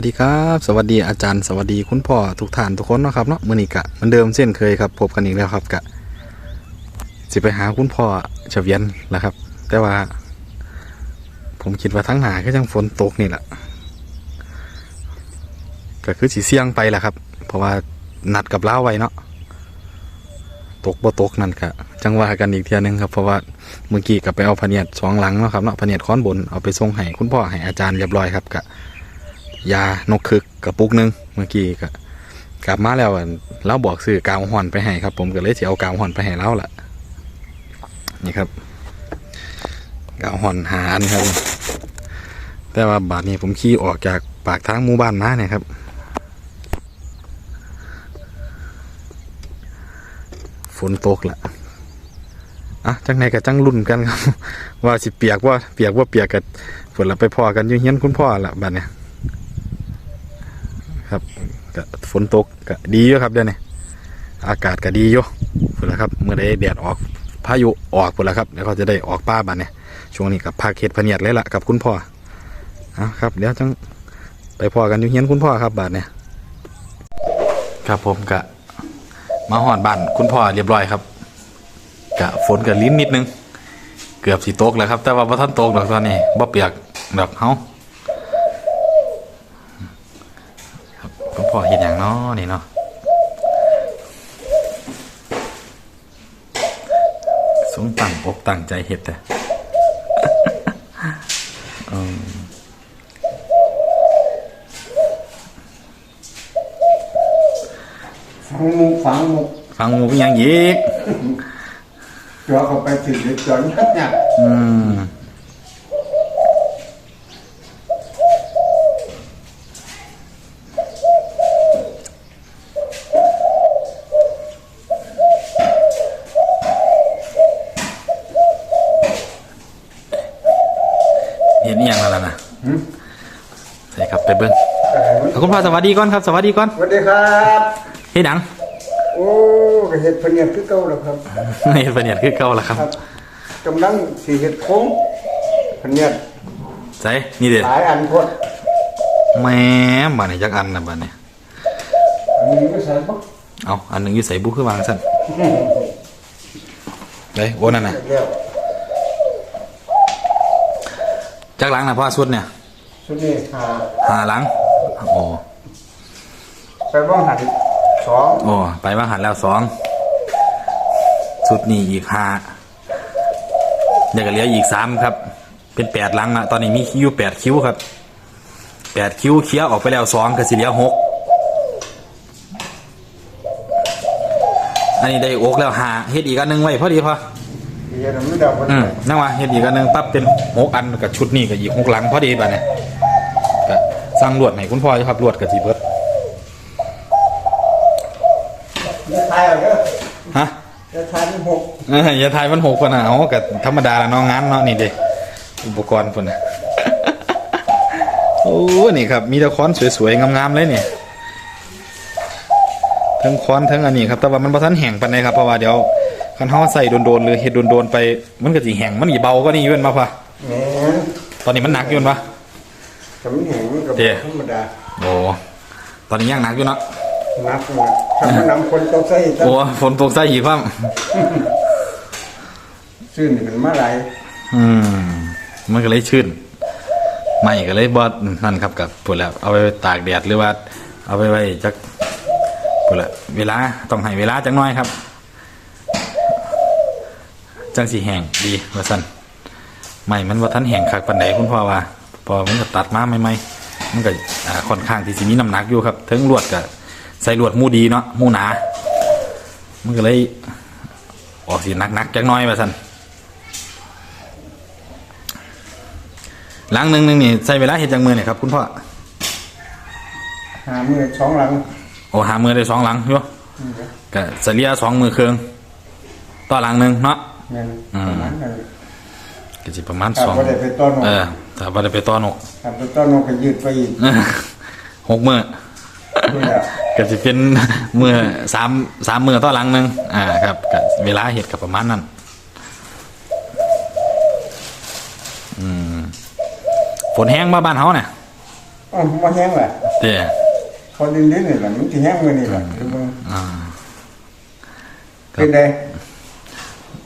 วัสดีครับ สวัสดีอาจารย์ สวัสดีคุณพ่อทุกท่านทุกคนนะครับเนาะมือนี้กะเหมือนเดิมเช่นเคยครับพบกันอีกแล้วครับกะสิไปหาคุณพ่อเฉวียนแหละครับ แต่ว่า ผมคิดว่าทั้งหนาก็ยังฝนตกนี่แหละก็คือสีเสี่ยงไปแหละครับ เพราะว่านัดกับเล้าไว้เนาะตกบ่ตกนั่นกะจังว่ากันอีกเทียนึงครับเพราะว่าเมื่อกี้กับไปเอาพเนียดสองหลังเนาะครับเนาะพเนียดค้อนบนเอาไปส่งให้คุณพ่อให้อาจารย์เรียบร้อยครับกะ ยานกคึกกระปุกนึงเมื่อกี้ก็กลับมาแล้วเราบอกซื้อกาวห่อนไปให้ครับ ผมก็เลยจะเอากาวห่อนไปให้เราล่ะนี่ครับกาวห่อนหานครับ แต่ว่าบาทนี้ผมขี่ออกจากปากทางหมู่บ้านมาเนี่ยครับฝนตกละอะจังไหนกับจังรุ่นกันครับ ว่าสิเปียกว่าเปียกว่าเปียกกับฝนละไปพอกันอยู่เฮียนคุณพ่อละบัดเนี่ย ครับก็ฝนตกก็ดีอยู่ครับเดี๋ยวนี้อากาศก็ดีอยู่พุ่นละครับเมื่อได้แดดออกพายุออกพุ่นละครับเดี๋ยวเขาจะได้ออกป้าบัดเนี่ยช่วงนี้กับภาคเขตพเนียดเลยล่ะกับคุณพ่อเอาครับเดี๋ยวจังไปพอกันอยู่เฮียนคุณพ่อครับบัดเนี่ยครับผมกะมาหอดบ้านคุณพ่อเรียบร้อยครับกะฝนกับลิ้นนิดนึง เกือบสีตกแล้วครับ แต่ว่าพอท่านตกดอกตอนนี้บ่เปียกดอกเฮา คุณ พ่อเห็นอย่างน้อนี่เนาะสงตั้งอกตั้งใจเห็ดแต่อืมฝังมุกฝังมุกฟังหมูเป็นหยังยีกจ่อเข้าไปถึงเด็กจ่อยักยักอืมเห็นอหย่างแล้วนะใช่ครับไปเบิ้งเอา คุณพ่อสวัสดีก่อนครับ สวัสดีก่อนสวัสดีครับเฮ็ดหยังโอ้ก็เห็ดพะเนียดคือเก่าแล้วครับเฮ็ดปะเนี่ยคือเก่าแล้วครับครับกำลังสีเห็ดโค้งพะเนียดใช่นี่เด็ดหลายอันโพดแหม่บ้านนี้จักอันนะบ้านนี้อันนี้ก็ใส่ปุ๊บเอาอันหนึ่งอยู่ใส่บุคือวางสั่นเลยโอ้นั่นน่ะแล้วจักหลังนะพ่อสุดเนี่ยชุดนี้หาหาหลัง โอ้ไปบ้องหันสองโอ้ไปมาหันแล้วสองสุดนี่อีกห้าเดี๋ยวก็เหลืออีกสามครับ เป็นแปดหลังละตอนนี้มีคิวแปดคิวครับแปดคิวเคลียร์ออกไปแล้วสองก็สิเหลือหกอันนี้ได้โอกแล้วหาเฮ็ดอีกอันหนึงไว้พอดีพอเห็ดไม่ได้คนอืมนั่งว่าเฮ็ดอีกอันหนึงปั๊บเป็นหกอันกับชุดนี้กับอีกหกหลังพอดีป่ะเนี่ยก็ สร้างลวดให้คุณพ่ออยู่ครับลวดกับจีเบิร์ดจะทายเอาเด้อฮะจะทายที่หกเอออย่าทายมันหกคนนะเอากับธรรมดาละน้องงานเนาะนี่เด็อุปกรณ์คนน่ะโอ้นี่ครับ มีแต่ค้อนสวยๆงามๆเลยเนี่ยทั้งค้อนทั้งอันนี้ครับแต่ว่ามันประทันแห้งปานใดครับเพราะว่าเดี๋ยวคันเฮาใส่โดนๆหรือเฮ็ดโดนๆไปมันก็สิแห้งมันสิเบาก็นี่อยืนมาพะแหมตอนนี้มันหนักอยืนปะกำแหงมันกับ เดี๋ยวธรรมดาโอ้ตอนนี้ยังหนักอยู่เนาะนักมาทำให้นำคนต้องใส่ตั้งโอ้ฝนตกใส่อีกครับซื้อนี่เป็นมาหลายอืมมันก็เลยชื้นไม่ก็เลยบอดนั่นครับกับปวดแล้วเอาไปตากแดดหรือว่า เอาไปไว้จักปวดละเวลาต้องให้เวลาจังน้อยครับ จังสีแห้งดีว่าสันไม่มันว่าท่านแห้งคักปันใดคุณพ่อว่าพอมันก็ตัดมาใหม่ๆ มันก็อ่าค่อนข้างที่สิมีน้ำหนักอยู่ครับถึงลวดก็ใส่ลวดหมูดีเนาะหมูหนา มันก็เลยออกสีหนักๆจังน้อยว่าสันหลังหนึ่งหนึ่งนี่ใช้เวลาเห็ดจังมือเนี่ยครับคุณพ่อหามือสองหลังโอ้หามือได้สองหลังอยู่ก็เฉลี่ยสองมือเครื่องต่อหลังหนึ่งเนาะเงินอืมประมาณนั้นก็จะประมาณถ้าสองบ่ได้ไปต้อนเออ ถ้าบ่ได้ไปต่อนกถ้าไปต้อนกก็ยืดไปอีกหกมือนี่แหละก็จะเป็นมือสามสามมือต่อหลังหนึ่งอ่าครับก็เวลาเห็ดกับประมาณนั้นอืมฝนแห้งมาบ้านเฮาเนี่ยอ๋อมาแห้งแหละเด้พอดินดินนี่แหละมันที่แห้งมือนี่แหละคือมึงอ่าเป็นไง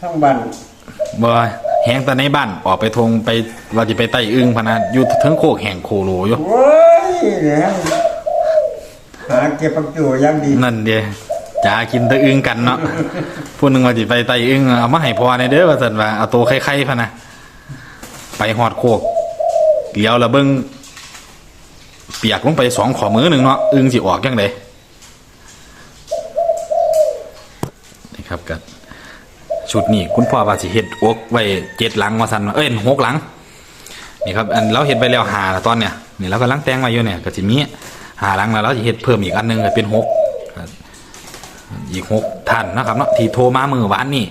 ช่างบ้านบ่ แหงแต่ในบ้านออกไปทงไปว่าจะไปไต่อึ้งพะนะอยู่เทั้งโคกแห่งโคโลอยู่โว้ยเนี่ยหาเก็บปักจูอยังดีนั่นเดียจะกินแตะอึ้งกันเนาะพูดหนึ่งว่าจะไปไต่อึ้งเอามาให้พอในเด้อว่าสันว่าเอาตัวไข่ๆพะนะไปหอดโคกเลี้ยวและเบิ้งเปียกลงไปสองขอมือหนึ่งเนาะอึ้งสิออกยังไงนี่ครับกัน ชุดนี้คุณพ่อว่าสิเฮ็ดอกไว้เจ็ดหลังว่าสันว่าเอ้ยหกหลังนี่ครับอันเราเห็นไปแล้วหาตอนเนี่ยนี่เรากำลังแต่งไว้อยู่เนี่ยก็จะมีหาหลังแล้วเราจะเห็ดเพิ่มอีกอันหนึงก็เป็นหกอีกหกท่านนะครับเนาะที่โทรมามือวานนี่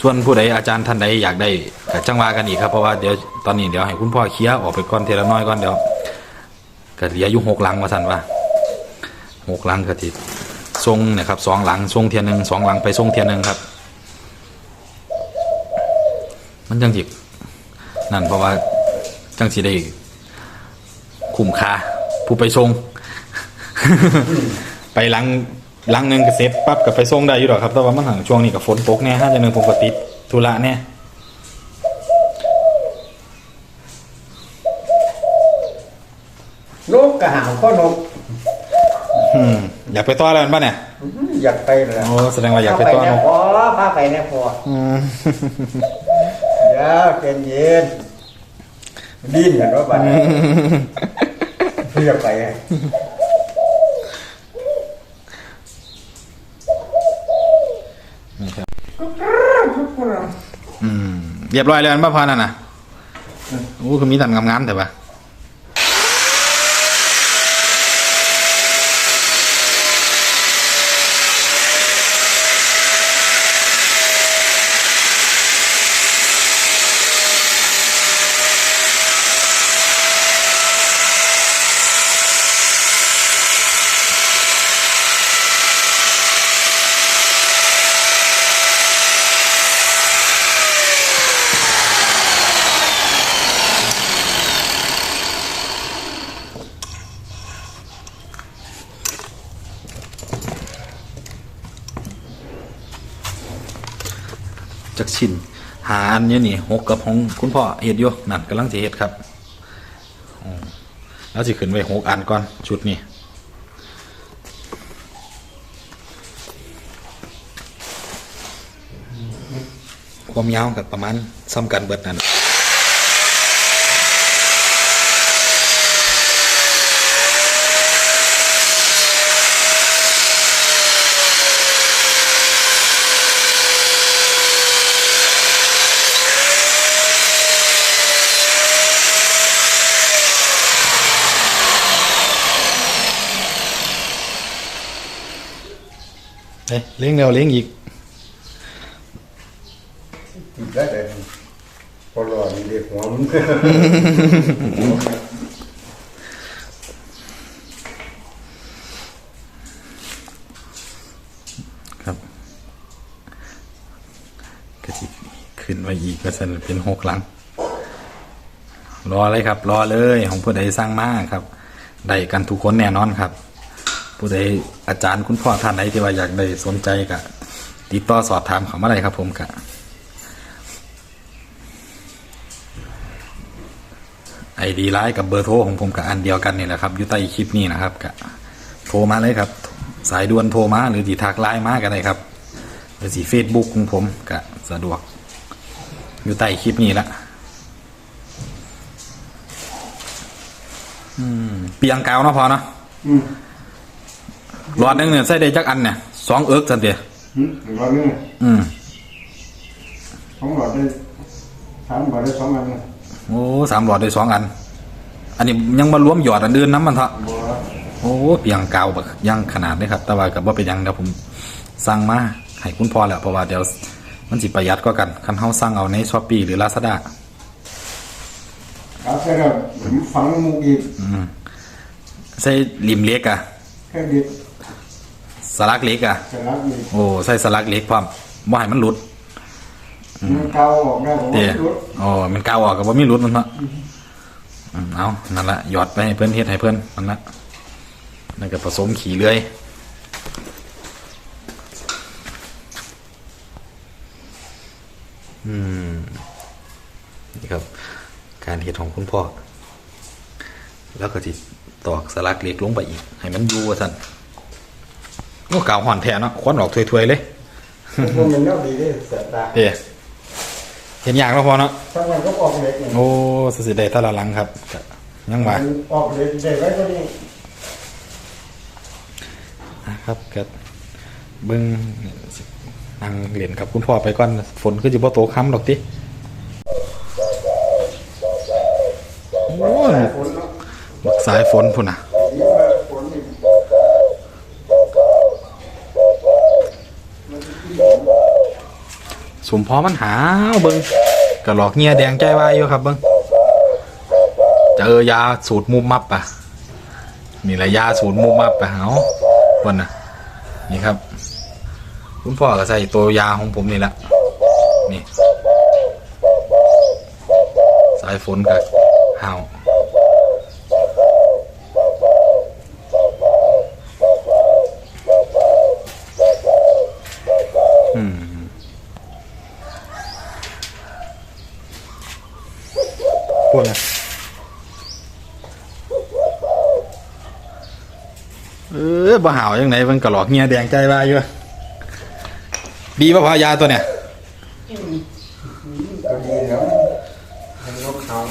ส่วนผู้ใดอาจารย์ท่านใดอยากได้ก็จังว่ากันอีกครับเพราะว่าเดี๋ยวตอนนี้เดี๋ยวให้คุณพ่อเคลียร์ออกไปก่อนเทละน้อยก่อนเดี๋ยวก็เหลืออยู่หกหลังว่าสันว่าหกหลังก็ติทรงเนี่ยครับสองหลังทรงเทียนหนึ่งสองหลังไปทรงเทียนหนึ่งครับ มันจังจินั่นเพราะว่าจังสีได้คุ้มค่าผู้ไปส่งไปหลังหลังหนึ่งก็เสร็จปั๊บก็ไปส่งได้อยู่หรอกครับ แต่ว่ามันห่างช่วงนี้กับฝนตกแน่ห้าจะหนึ่งผมก็ติดธุระแน่นกกระหางข้อนกอืมอยากไปต่ออะไรมันบ้าเนี่ย อยากไปเลยโอ้แสดงว่าอยากไปต่อแน่นกพอพาไปแน่พอ อืมเดี๋ยวเย็นเย็นดิ้นกันว่าบัดนี้เพื่อไปอืมเรียบร้อยแล้วมันบ้าพานั่นน่ะโอ้คือมีตันงามๆแต่ว่า ชิ้นหาอันนี้นี่หกกับของคุณพ่อเห็ดอยู่นั่นกำลังจะเห็ดครับแล้วสิขึ้นไว้หกอันก่อนชุดนี้ความยาวกับประมาณซ้ำกันเบิดนั่น เฮ้ยเลี้ยงเร็วเลี้ยงอีกติดได้เลยพอรอนี่เด็กหัวมันครับก็สิขึ้นไว้อีกก็จะเป็นหกหลัง รอเลยครับ รอเลยของผู้ใดสร้างมาครับได้กันทุกคนแน่นอนครับ ผู้ใดอาจารย์คุณพ่อท่านไหนที่ว่าอยากได้สนใจก็ติดต่อสอบถามเขามาได้ครับ ผมกะไอดีไลน์กับเบอร์โทรของผมกับอันเดียวกันนี่แหละครับอยู่ใต้คลิปนี้นะครับกะโทรมาเลยครับ สายด่วนโทรมาหรือดีทักไลน์มาก็ได้ครับหรือสีเฟซบุ๊กของผมกะสะดวก อยู่ใต้คลิปนี้ละอืมเปียงกาวเนาะพอเนาะอืม หลอดหนึงเนี่ยใส่ได้จักอันเนี่ยสองเอิกสันเดียอืมรอนึงอืมสองหลอดได้สามหลอดได้สองอันนะโอ้สามหลอดได้สองอัน อันนี้ยังมารวมหยอดอันอื่นน้ำมันเถอะ บัวโอ้เปียงกาวบักย่างขนาดนี้ครับ แต่ว่ากับว่าเป็นหยังเดี๋ยวผมสั่งมาให้คุณพ่อแหละเพราะว่าเดี๋ยวมันสิประหยัดก็กันคันเฮาสั่งเอาในช้อปปี้หรือลาซาด้าครับแค่นั้นผมฝังมุกอีกใส่ริมเล็กอะแค่เด็ก สลักเล็กอะจะรักอีกโอ้ใส่สลักเล็กพร้อมบ่ให้มันหลุดมันเกาออกได้ผมเด้ว่ารุดโอ้มันกาวออกกับว่ามีหลุดมันเนาะอืมเอานั่นละหยอดไปให้เพื่อนเฮ็ดให้เพื่อนนั่นละนั่นก็ผสมขี่เลื่อยอืมนี่ครับ การเฮ็ดของคุณพ่อ แล้วก็จิตอกสลักเหล็กลงไปอีก ให้มันอยู่ว่าสั่น โอ้กาวห่อนแท้เนาะควันออกถวยๆเลยพวกมันเน่าดีเลยเสียตาเอ๊ะเห็นอย่างแล้วพอเนาะทั้งวันก็ออกเล็กเนี่ยโอ้สุดสิได้ตาละหลังครับก็ยังว่ามันออกเล็กได้ไว้ก็นี่นะครับก็เบิ่งนั่งเรียนกับคุณพ่อไปก่อนฝนคือสิบ่ตกค้ำดอกติโอ้ยฝนเนาะสายฝนพุ่นน่ะ เยอะมากฝนนี่ สมพอมันหาวเบิงก็หลอกเงียแดงใจวายอยู่ครับเบิงเจอยาสูตรมุมมับอะนี่แหละยาสูตรมุมมับอะเอาพุ่นน่ะนี่ครับ คุณพ่อก็ใส่ตัวยาของผมนี่แหละนี่ สายฝนกับห่าว ปวดนะเออบ่ห่าวยังไงมันกระหลอกเงียแดงใจว่าอยู่ดีป่ะพายาตัวเนี่ยก็ดีแล้วมันก็ขาว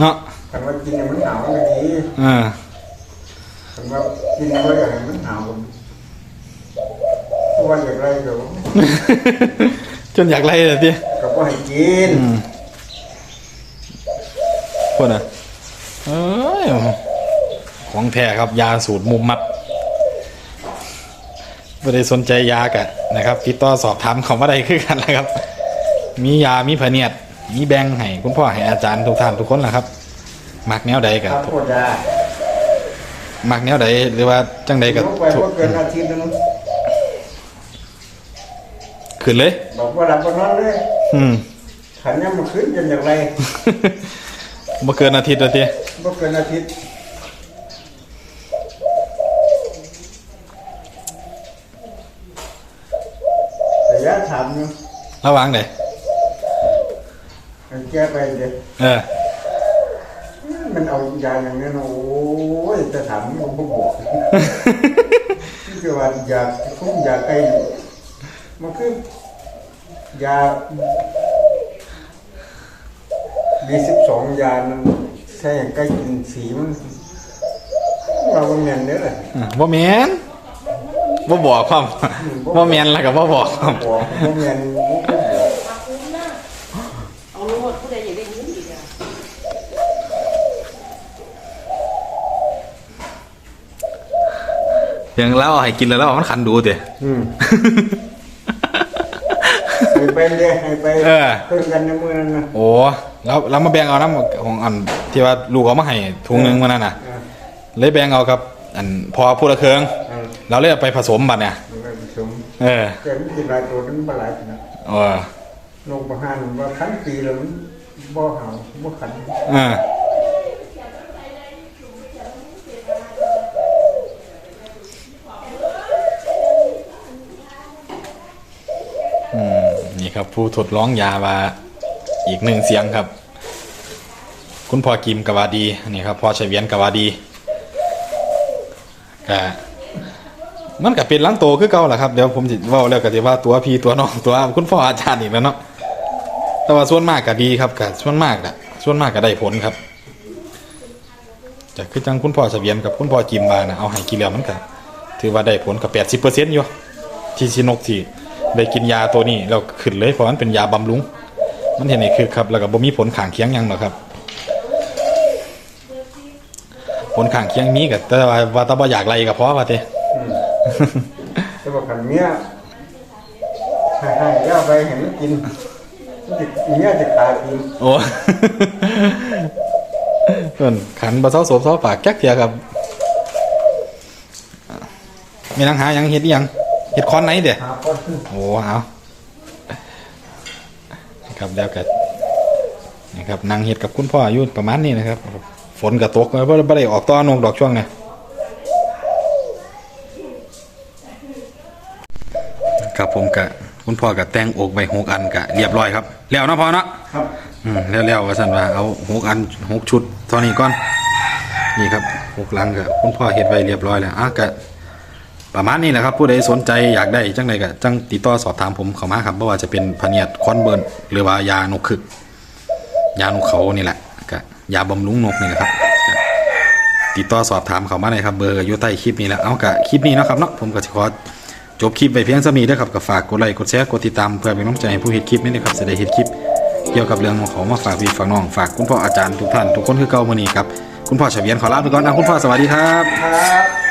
เนาะคันว่ากินเนี่ยมันหนาวก็ดีเออคันว่ากินก็อย่างมันหนาวเพราะว่าอย่างไรก็จนอยากไล่เลยพี่ก็บ่ให้กิน พวกน่ะเอ้ยของแท้ครับยาสูตรมุมมัดไม่ได้สนใจยากะนะครับติดต่อสอบถามเขาว่าใดคือกันนะครับ มียามีพะเนียดมีแบงให้คุณพ่อให้อาจารย์ทุกท่านทุกคนแหละครับมักแนวใดกัครับโคตรยามักแนวใดหรือว่าจังใดกับลงไปบ่เกินอาทิตย์นึงขึ้นเลย บอกว่าหลับบ่นอนเลย อืมขันเนี่ยมันขึ้นจนอย่างไร บ่เกินอาทิตย์ละทีบ่เกินอาทิตย์ระยะถามอยู่ระวังเด้ให้แก้ไปเดี๋ยวเออ มันเอายาอย่างนี้นะโอ้ยจะถามมันก็บอกนี่คือว่ายาคุ้มยาไก่มันคือยา บีสิบสองยานั้นใช่อย่างใกล้กินสีมันเราบางเงินเด้อเลยอะบ่แม่นบ่บอกความบ่แม่นแล้วก็บ่บอกความบอกบางเงินมันก็บอกเอาลูกผู้ใดอยากได้ยินอีกอะอย่างแล้วเอาให้กินแล้วแล้วมันคันดูเด้อืมให้ไปเลยให้ไปเออ เพิ่มกันในมือนั้นนะโอ้ แล้วแล้วมาแบ่งเอาน้ำของอันที่ว่าลูกเอามาให้ถุงหนึงมานั่นน่ะเออเลยแบ่งเอาครับ อันพอพูดละเครื่องเออเราเลยเอาไปผสมบัดเนี่ยมันก็ผสมเออแต่มันกินหลายตัวนั้นบ่หลายนะเออลงประหารว่าคันปีแล้วมันบ่เห่าบ่ขันเอออืมนี่ครับ ผู้ทดลองยาว่า อีกหนึ่งเสียงครับ คุณพ่อกิมกวาดีนี่ครับพ่อเฉวียนกวาดีก็มันก็เป็นล้างโตคือเก่าแหละครับเดี๋ยวผมสิเว่าแล้วก็สิว่าตัวพี่ตัวน้องตัวคุณพ่ออาจารย์อีกแล้วเนาะแต่ว่าส่วนมากก็ดีครับก็ส่วนมากนะส่วนมากก็ได้ผลครับแต่คือจังคุณพ่อเฉวียนกับคุณพ่อจิมมานะเอาให้กินแล้วมันก็ถือว่าได้ผลกับแปดสิบเปอร์เซ็นต์อยู่ที่ชินกที่ได้กินยาตัวนี้แล้วขึ้นเลยเพราะมันเป็นยาบำรุง มันเห็นนี่คือครับแล้วก็บ่มีผลข้างเคียงหยังหรอกครับ ผลข้างเคียงมีก็แต่ว่าว่าแตาบ่อยากไล่ก็เพราะว่าติอืมแต่ว่าขันเมียให้ให้ย่าไปให้มันกินมันจะเมียจะขากินโอ้ เพิ่นขันบ่เซาโสบเซาปากแก๊กเทียครับมีนังหาหยังเฮ็ดอีหยังเฮ็ดคอนไหนเด้ หาคน โอ้เอา ครับแล้วก็นี่ครับนั่งเฮ็ดกับคุณพ่ออยู่ประมาณนี้นะครับ ฝนกระตกไม่ได้ออกต้อนกดอกช่วงเนี่ยครับผมกะคุณพ่อกับแต่งอกไปหกอันกะเรียบร้อยครับแล้วเนาะพ่อเนาะครับอืมแล้วๆว่าสันว่าเอาหกอันหกชุดเท่านี้ก่อนนี่ครับหกลังกะคุณพ่อเฮ็ดไว้เรียบร้อยแล้วอะกะ ประมาณนี้แหละครับผู้ใดสนใจอยากได้จังใดก็จังติดต่อสอบถามผมเข้ามาครับบ่ว่าจะเป็นพเนียดคอนเบิร์นหรือว่ายานกคึก ยานกเขานี่แหละก็ยาบำรุงนกนี่แหละครับติดต่อสอบถามเขามาเลยครับเบอร์อยู่ใต้คลิปนี้แล้วเอากะคลิปนี้นะครับเนาะผมก็สิขอจบคลิปไปเพียงสมีด้อครับก็ฝากกดไลค์กดแชร์กดติดตามเพื่อเป็นกำลังใจให้ผู้เฮ็ดคลิปนี้นะครับจะได้เฮ็ดคลิปเกี่ยวกับเรื่องของเขามาฝากพี่ฝากน้องฝากคุณพ่ออาจารย์ทุกท่านทุกคนคือเก่ามือนี้ครับคุณพ่อเฉวียนขอลาไปก่อนนะคุณพ่อสวัสดีครับครับ